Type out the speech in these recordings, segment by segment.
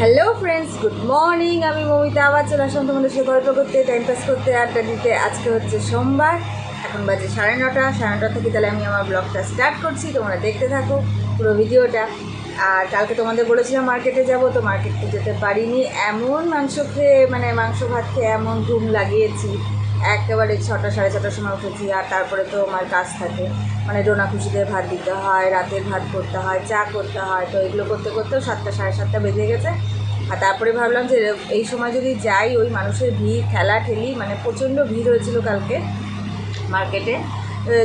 Hello friends good morning আমি মমিতা, আবার চলে আসলাম তোমাদের সাথে গল্প করতে টাইম পাস করতে, আড্ডা দিতে। আজকে হচ্ছে সোমবার। এখন বাজে সাড়ে নটা। সাড়ে নটা থেকে তাহলে আমি আমার ব্লগটা স্টার্ট করছি। তোমরা দেখতে থাকো পুরো ভিডিওটা। আর কালকে তোমাদের বলেছিলাম মার্কেটে যাব, তো মার্কেটে যেতে পারিনি। এমন মাংস খেয়ে মানে মাংস ভাত খেয়ে এমন ধুম লাগিয়েছি। একেবারে ছটা, সাড়ে ছটার সময় উঠেছি আর তারপরে তো আমার কাজ থাকে। মানে ডোনা খুশিদের ভাত দিতে হয়, রাতের ভাত করতে হয়, চা করতে হয়, তো এগুলো করতে করতেও সাতটা, সাড়ে সাতটা বেজে গেছে। আর তারপরে ভাবলাম যে এই সময় যদি যাই ওই মানুষের ভিড়, ঠেলা ঠেলি মানে প্রচণ্ড ভিড় হয়েছিল কালকে মার্কেটে।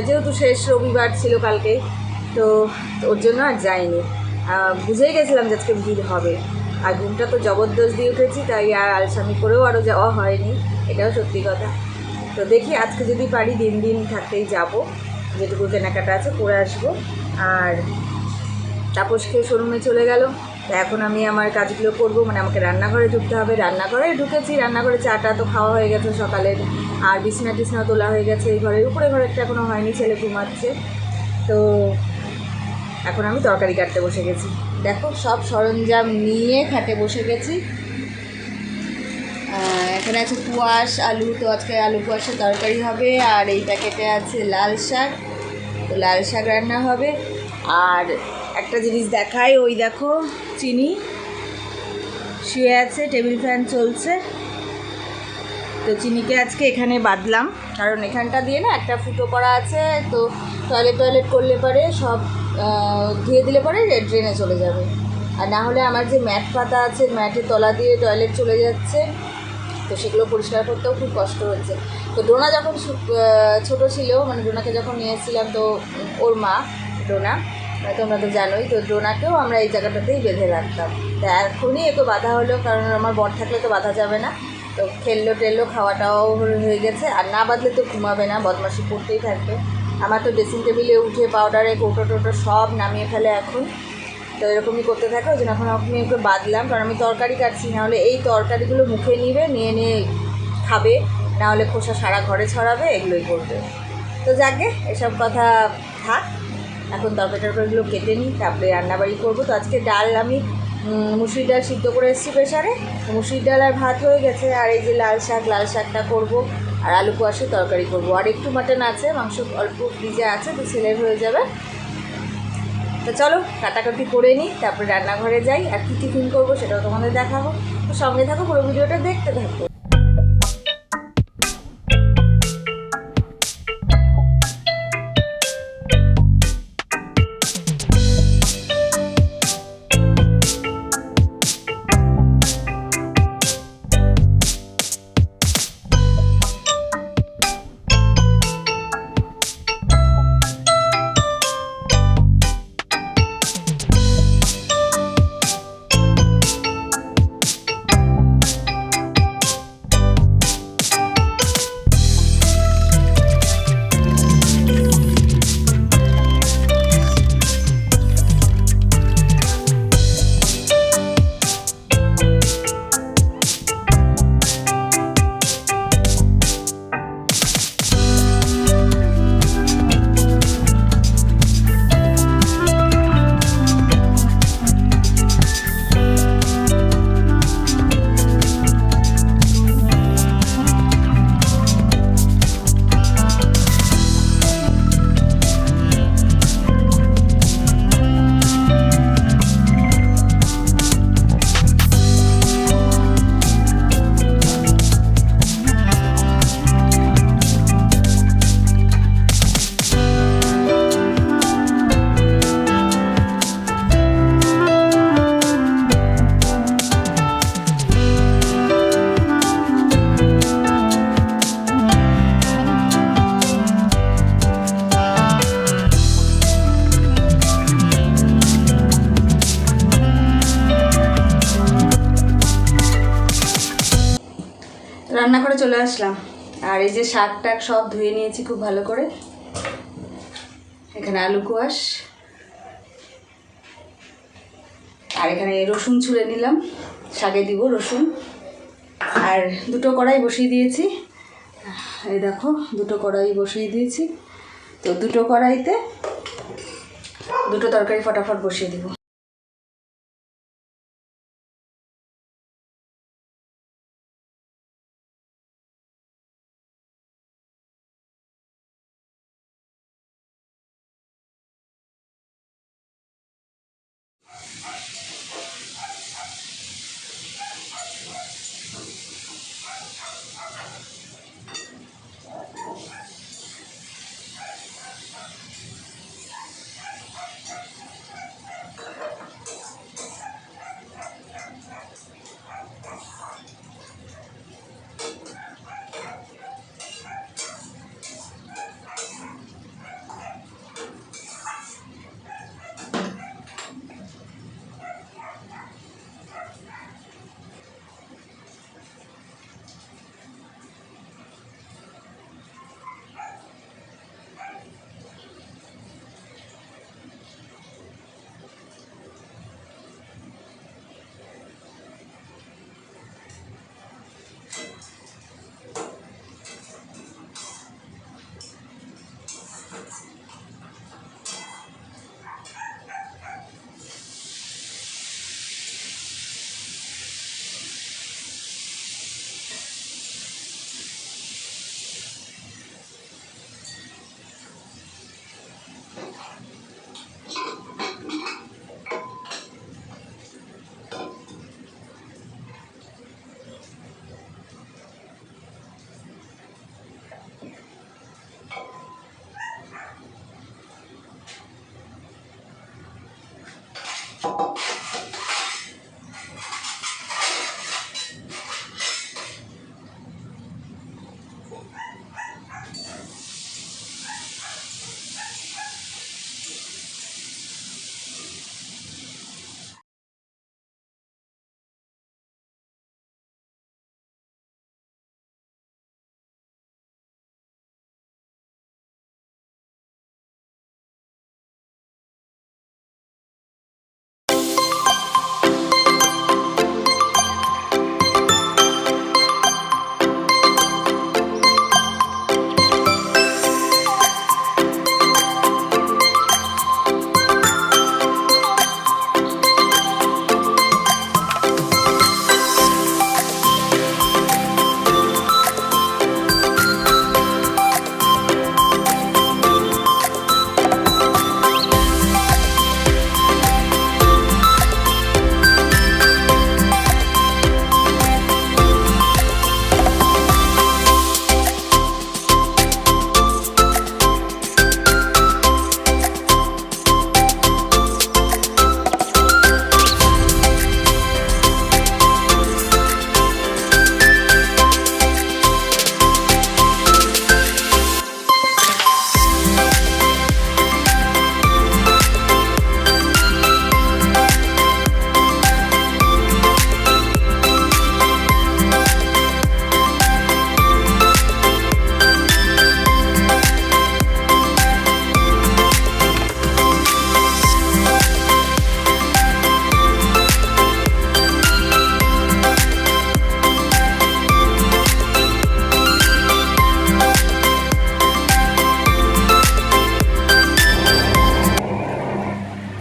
যেহেতু শেষ রবিবার ছিল কালকে, তো ওর জন্য আর যাইনি। বুঝেই গেছিলাম যে আজকে ভিড় হবে। আর ঘুমটা তো জবরদস্ত দিয়ে উঠেছি, তাই আর আলসামি করেও আরও যাওয়া হয়নি, এটাও সত্যি কথা। তো দেখি আজকে যদি পারি দিন দিন থাকতেই যাব। যেটুকু কেনাকাটা আছে করে আসব। আর তাপস খেয়ে শোরুমে চলে গেল। তো এখন আমি আমার কাজগুলো করব। মানে আমাকে রান্নাঘরে ঢুকতে হবে। রান্নাঘরে ঢুকেছি। রান্নাঘরে চাটা তো খাওয়া হয়ে গেছে সকালের। আর বিছনা টিছনা তোলা হয়ে গেছে। এই ঘরের উপরে ঘরেরটা এখনও হয়নি। ছেলে ঘুমাচ্ছে। তো এখন আমি তরকারি কাটতে বসে গেছি। দেখো সব সরঞ্জাম নিয়ে খাটে বসে গেছি। এখানে আছে কুয়াশ, আলু। তো আজকে আলু কুয়াশের তরকারি হবে। আর এই প্যাকেটে আছে লাল শাক। তো লাল শাক রান্না হবে। আর একটা জিনিস দেখাই, ওই দেখো, চিনি। শুয়ে আছে, টেবিল ফ্যান চলছে। তো চিনিকে আজকে এখানে বাঁধলাম কারণ এখানটা দিয়ে না একটা ফুটো করা আছে। তো টয়লেট টয়লেট করলে পরে সব ধুয়ে দিলে পরে ড্রেনে চলে যাবে। আর না হলে আমার যে ম্যাট পাতা আছে ম্যাটের তলা দিয়ে টয়লেট চলে যাচ্ছে। তো সেগুলো পরিষ্কার করতেও খুব কষ্ট হচ্ছে তো ডোনা যখন ছোট ছিল মানে ডোনাকে যখন নিয়ে এসেছিলাম তো ওর মা ডোনা আহ, তোমরা তো জানোই তো ডোনাকেও আমরা এই জায়গাটাতেই বেঁধে রাখতাম। তা এখনই একে বাধা হলো কারণ আমার বর থাকলে তো বাধা যাবে না। তো খেললো টেললো খাওয়াটাও হয়ে- হয়ে গেছে। আর না বাঁধলে তো ঘুমাবে না বদমাশি করতেই থাকবে। আমার তো ড্রেসিং টেবিলে উঠে পাউডারে কৌটো টোটো সব নামিয়ে ফেলে এখন। তো এরকমই করতে থাকে, ওই জন্য এখন আমি ওকে বাঁধলাম কারণ আমি তরকারি কাটছি, নাহলে এই তরকারিগুলো মুখে নিবে, নিয়ে নিয়ে খাবে, নাহলে খোসা সারা ঘরে ছড়াবে, এগুলোই করবে। তো যাকে, এসব কথা থাক, এখন তরকারি টরকারিগুলো কেটে নিই, তারপরে রান্নাবাড়ি করব। তো আজকে ডাল আমি মুসুরি ডাল সিদ্ধ করে এসেছি প্রেশারে মুসুরি ডাল আর ভাত হয়ে গেছে, আর এই যে লাল শাক, লাল শাকটা করব, আর আলু কুয়াশে তরকারি করব। আর একটু মাটন আছে, মাংস অল্প ফ্রিজে আছে, তো ছেলের হয়ে যাবে। তো চলো, কাটাকাটি করে নিই, তারপরে রান্নাঘরে যাই। আর কী টিফিন করব সেটাও তোমাদের দেখাবো। তো সঙ্গে থাকো, পুরো ভিডিওটা দেখতে থাকো। রান্না করে চলে আসলাম। আর এই যে শাক টাক সব ধুয়ে নিয়েছি খুব ভালো করে। এখানে আলু কুয়াশ। আর এখানে রসুন ছুলে নিলাম। শাকে দিব রসুন। আর দুটো কড়াই বসিয়ে দিয়েছি। এই দেখো, দুটো কড়াই বসিয়ে দিয়েছি। তো দুটো কড়াইতে দুটো তরকারি ফটাফট বসিয়ে দিব।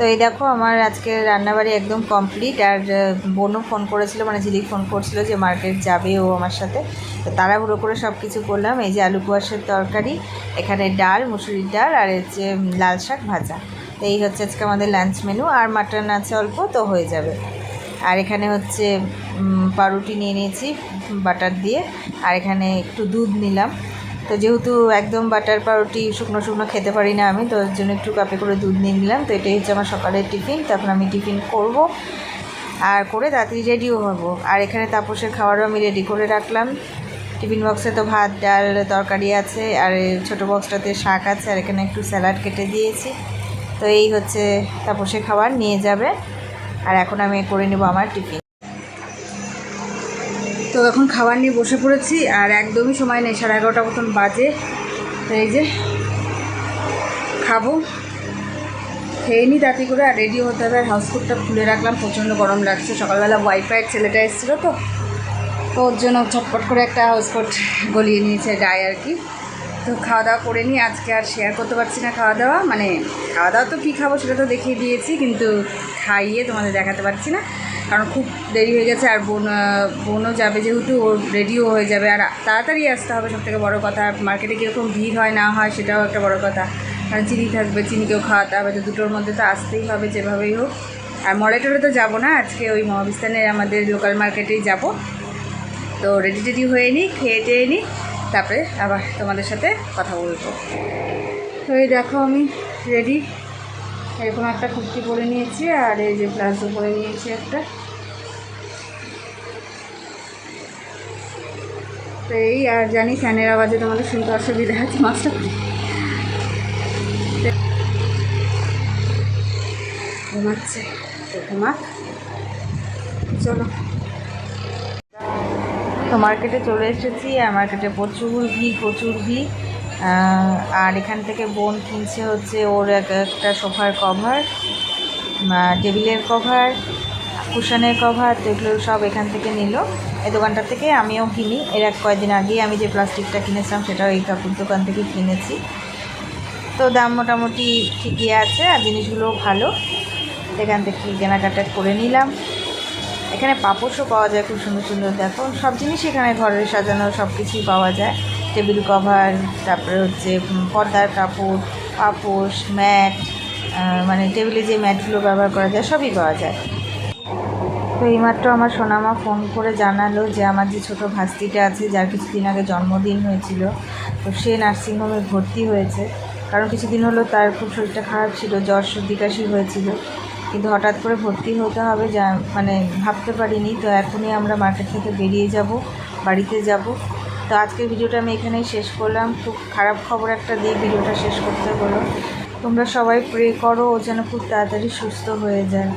এই দেখো আমার আজকে রান্নাবাড়ি একদম কমপ্লিট আর বোনও ফোন করেছিল মানে ঝিলিক ফোন করছিল যে মার্কেট যাবে ও আমার সাথে। তো তাড়াহুড়ো করে সব কিছু করলাম। এই যে আলু কুয়াশের তরকারি এখানে ডাল মুসুরির ডাল আর হচ্ছে উম, লাল শাক ভাজা। তো এই হচ্ছে আজকে আমাদের লাঞ্চ মেনু আর মাটন আছে অল্প তো হয়ে যাবে। আর এখানে হচ্ছে পাউরুটি নিয়ে নিয়েছি বাটার দিয়ে। আর এখানে একটু দুধ নিলাম। তো যেহেতু একদম বাটার পাউরুটি শুকনো শুকনো খেতে পারি না আমি, তো জন্য একটু কাপে করে দুধ নিয়ে নিলাম। তো এটাই হচ্ছে আমার সকালের টিফিন তখন আমি টিফিন করব আর করে তাড়াতাড়ি রেডিও হব। আর এখানে তাপসের খাবারও আমি রেডি করে রাখলাম। টিফিন বক্সে তো ভাত, ডাল, তরকারি আছে, আর ছোটো বক্সটাতে শাক আছে, আর এখানে একটু স্যালাড কেটে দিয়েছি। তো এই হচ্ছে তাপসের খাবার, নিয়ে যাবে। আর এখন আমি করে নেব আমার টিফিন। তো এখন খাবার নিয়ে বসে পড়েছি আর একদমই সময় নেই, সাড়ে এগারোটা মতন বাজে। এই যে খাব। খেয়ে নিই তাতে করে আর রেডি হতে হবে। আর হাউসকোটটা খুলে রাখলাম, প্রচণ্ড গরম লাগছে। সকালবেলা ওয়াইফাই ছেলেটা এসেছিল তো তো ওর জন্য ছটপট করে একটা হাউসকোট গলিয়ে নিয়েছে গায়ে আর কি। তো খাওয়া দাওয়া করে নিই আজকে আর শেয়ার করতে পারছি না খাওয়া দাওয়া। মানে খাওয়া দাওয়া তো কী খাব সেটা তো দেখিয়ে দিয়েছি, কিন্তু খাইয়ে তোমাদের দেখাতে পারছি না। কারণ খুব দেরি হয়ে গেছে আর বোন, বোনও যাবে যেহেতু ওর রেডিও হয়ে যাবে। আর তাড়াতাড়ি আসতে হবে সব থেকে বড়ো কথা। মার্কেটে কীরকম ভিড় হয় না হয়, সেটাও একটা বড় কথা। কারণ চিনি থাকবে চিনিকেও খাওয়াতে হবে, তো দুটোর মধ্যে তো আসতেই হবে যেভাবেই হোক। আর মলেটরে তো যাব না, আজকে ওই মহাবিস্তানের আমাদের লোকাল মার্কেটেই যাব। তো রেডি টেডি হয়ে নিই খেয়ে টেয়ে নিই। তারপরে আবার তোমাদের সাথে কথা বলব। তো এই দেখো আমি রেডি এরকম একটা কুর্তি পরে নিয়েছি, আর এই যে প্লাজো পরে নিয়েছি একটা। তো এই, আর জানি ফ্যানের আওয়াজে তোমাদের শুনতে অসুবিধা আছে মাছটা ঘুমাচ্ছে ঘুমাক। চলো। তো মার্কেটে চলে এসেছি, আর মার্কেটে প্রচুর ভিড় প্রচুর ভিড়। আর এখান থেকে বোন কিনছে হচ্ছে ওর এক, একটা সোফার কভার টেবিলের কভার কুশনের কভার তো এগুলো সব এখান থেকে নিল। এই দোকানটা থেকে আমিও কিনি। এর এক কয়েকদিন আগেই আমি যে প্লাস্টিকটা কিনেছিলাম, সেটাও এই কাকুর দোকান থেকে কিনেছি। তো দাম মোটামুটি ঠিকই আছে, আর জিনিসগুলোও ভালো। এখান থেকে কেনাকাটা করে নিলাম। এখানে পাপোশও পাওয়া যায়, খুব সুন্দর সুন্দর। দেখো, সব জিনিস এখানে ঘরের সাজানো সব কিছুই পাওয়া যায়। টেবিল কভার তারপরে হচ্ছে পর্দার কাপড়, পাপোশ, ম্যাট মানে টেবিলে যে ম্যাটগুলো ব্যবহার করা যায়, সবই পাওয়া যায়। তো এইমাত্র আমার সোনামা ফোন করে জানালো যে আমার যে ছোটো ভাস্তিটা আছে, যার কিছুদিন আগে জন্মদিন হয়েছিল, তো সে নার্সিংহোমে ভর্তি হয়েছে। কারণ কিছুদিন হলো তার খুব শরীরটা খারাপ ছিল, জ্বর, সর্দি, কাশি হয়েছিল। কিন্তু হঠাৎ করে ভর্তি হতে হবে যা মানে ভাবতে পারিনি। তো এখনই আমরা মার্কেট থেকে বেরিয়ে যাব, বাড়িতে যাব। তো আজকের ভিডিওটা আমি এখানেই শেষ করলাম। খুব খারাপ খবর একটা দিয়ে ভিডিওটা শেষ করতে হলো। তোমরা সবাই প্রে করো, ও যেন খুব তাড়াতাড়ি সুস্থ হয়ে যায়।